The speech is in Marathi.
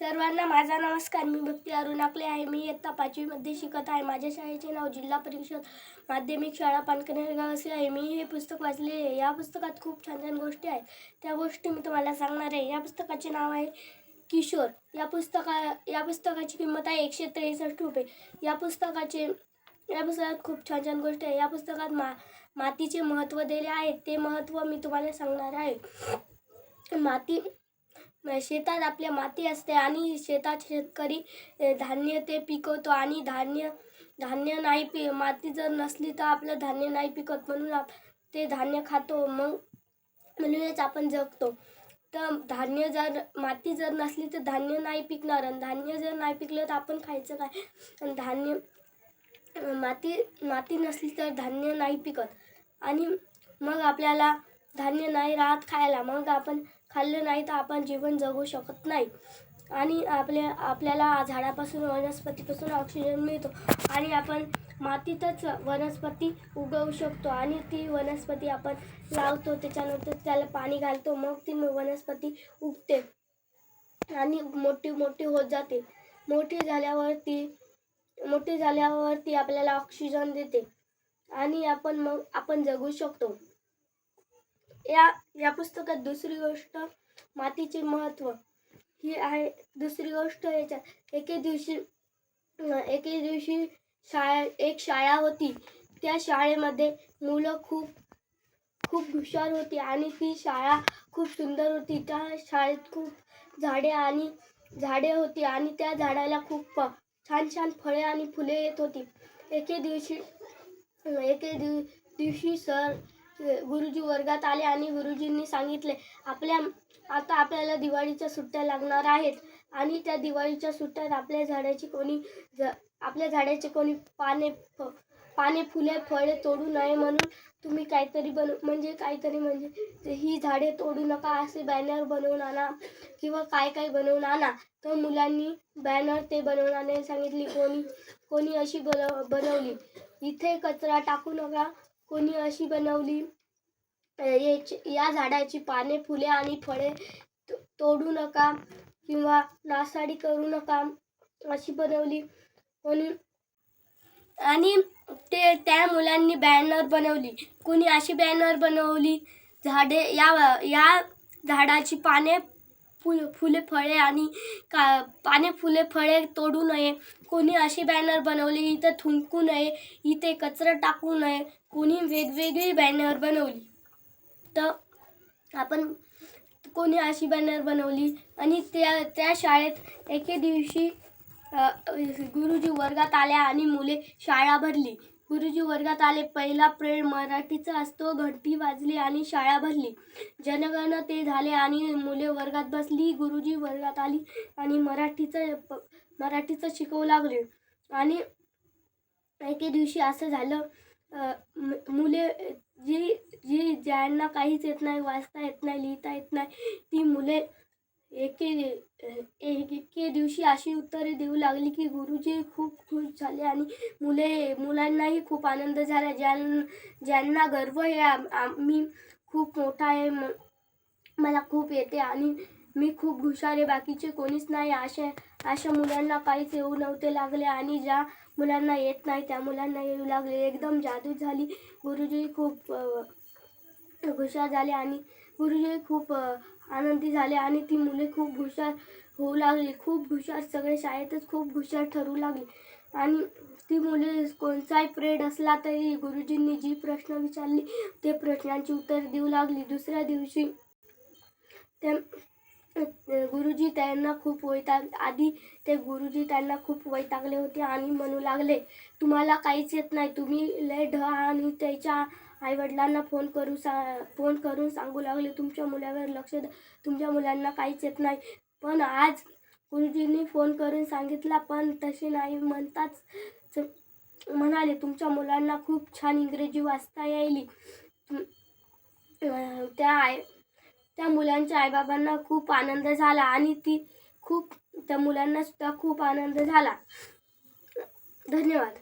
सर्वांना माझा नमस्कार. मी भक्ती अरुण आकले आहे. मी इयत्ता पाचवीमध्ये शिकत आहे. माझ्या शाळेचे नाव जिल्हा परिषद माध्यमिक शाळा पानकनेरगाव असे आहे. मी हे पुस्तक वाचले आहे. या पुस्तकात खूप छान छान गोष्टी आहेत. त्या गोष्टी मी तुम्हाला सांगणार आहे. या पुस्तकाचे नाव आहे किशोर. या पुस्तका या पुस्तकाची किंमत आहे एकशे त्रेसष्ट रुपये. या पुस्तकाचे या पुस्तकात खूप छान छान गोष्टी आहे या पुस्तकात मा मातीचे महत्त्व दिले आहे. ते महत्त्व मी तुम्हाला सांगणार आहे. माती शेतात आपल्या माती असते आणि शेतात शेतकरी धान्य ते पिकवतो आणि धान्य धान्य नाही पि माती जर नसली तर आपलं धान्य नाही पिकत. म्हणून आप ते धान्य खातो. मग म्हणूनच आपण जगतो. तर धान्य जर माती जर नसली तर धान्य नाही पिकणार. आणि धान्य जर नाही पिकलं तर आपण खायचं काय? आणि धान्य माती माती नसली तर धान्य नाही पिकत. आणि मग आपल्याला धान्य नाही राहत खायला. मग आपण खाल्लं नाही तर आपण जीवन जगू शकत नाही. आणि आपल्या आपल्याला झाडापासून वनस्पतीपासून ऑक्सिजन मिळतो. आणि आपण मातीतच वनस्पती उगवू शकतो. आणि ती वनस्पती आपण लावतो त्याच्यानंतर त्याला पाणी घालतो मग ती वनस्पती उगते. आणि मोठी मोठी होत जाते. मोठी झाल्यावरती मोठी झाल्यावरती आपल्याला ऑक्सिजन देते. आणि आपण मग आपण जगू शकतो. या या पुस्तकात दुसरी गोष्ट मातीचे महत्त्व ही आहे. दुसरी गोष्ट याच्यात एके दिवशी एके दिवशी शाळा एक शाळा होती. त्या शाळेमध्ये मुलं खूप खूप हुशार होती आणि ती शाळा खूप सुंदर होती. त्या शाळेत खूप झाडे आणि झाडे होती आणि त्या झाडाला खूप छान छान फळे आणि फुले येत होती. एके दिवशी एके दिव दिवशी सर गुरुजी वर्गात आले आणि गुरुजींनी सांगितले आपल्या आता आपल्याला दिवाळीच्या सुट्ट्या लागणार आहेत आणि त्या दिवाळीच्या सुट्ट्यात आपल्या झाडाची कोणी ज आपल्या झाडाचे कोणी पाने पाने फुले फळे तोडू नये म्हणून तुम्ही काहीतरी बनव म्हणजे काहीतरी म्हणजे ही झाडे तोडू नका असे बॅनर बनवून आणा किंवा काय काय बनवून आणा. तर मुलांनी बॅनर ते बनवून आणायला सांगितली कोणी कोणी अशी बनव बनवली. इथे कचरा टाकू नका कोणी अशी बनवली? याची- या झाडाची पाने फुले आणि फळे तोडू नका किंवा नासाडी करू नका अशी बनवली. कोणी आणि ते त्या मुलांनी बॅनर बनवली. कोणी अशी बॅनर बनवली? झाडे या या झाडाची पाने फुल फुले फळे आणि का पाने फुले फळे तोडू नये. कोणी अशी बॅनर बनवली इथं थुंकू नये इथे कचरा टाकू नये. कोणी वेगवेगळी बॅनर बनवली. तर आपण कोणी अशी बॅनर बनवली आणि त्या त्या शाळेत एके दिवशी गुरुजी वर्गात आल्या आणि मुले शाळा भरली. गुरुजी वर्गात आले. पहिला प्रेड मराठीचा असतो. घंटी वाजली आणि शाळा भरली. जनगण ते झाले आणि मुले वर्गात बसली. गुरुजी वर्गात आली आणि मराठीचं मराठीचं शिकवू लागले. आणि एके दिवशी असं झालं मुले जी जी ज्यांना काहीच येत नाही वाचता येत नाही लिहिता येत नाही ती मुले एके एक- एके दिवशी अशी उत्तरे देऊ लागली की गुरुजी खूप खुश झाले आणि मुले मुलांनाही खूप आनंद झाला. ज्यां ज्यांना गर्व आहे आम- मी खूप मोठा आहे मला खूप येते आणि मी खूप हुशार आहे. बाकीचे कोणीच नाही. अशा अशा मुलांना काहीच येऊ नव्हते लागले आणि ज्या मुलांना येत नाही त्या मुलांना येऊ लागले. एकदम जादू झाली. गुरुजी खूप हुशार झाले आणि गुरुजी खूप आनंदी झाले आणि ती मुले खूप हुशार होऊ लागली. खूप हुशार सगळे शाळेतच खूप हुशार ठरू लागली. आणि ती मुले कोणताही प्रेड असला तरी गुरुजींनी जी प्रश्न विचारली ते प्रश्नांची उत्तर देऊ लागली. दुसऱ्या दिवशी त्या गुरुजी त्यांना खूप वैताग आधी ते गुरुजी त्यांना खूप वैतागले होते आणि म्हणू लागले तुम्हाला काहीच येत नाही. तुम्ही लय ढ आणि त्याच्या आईवडिलांना फोन करू सा फोन करून सांगू लागले. तुमच्या मुलावर लक्ष द्या तुमच्या मुलांना काहीच येत नाही. पण आज गुरुजींनी फोन करून सांगितला पण तसे नाही म्हणताच म्हणाले तुमच्या मुलांना खूप छान इंग्रजी वाचता यायली. त्या आय त्या मुलांच्या आईबाबांना खूप आनंद झाला आणि ती खूप त्या मुलांनासुद्धा खूप आनंद झाला. धन्यवाद.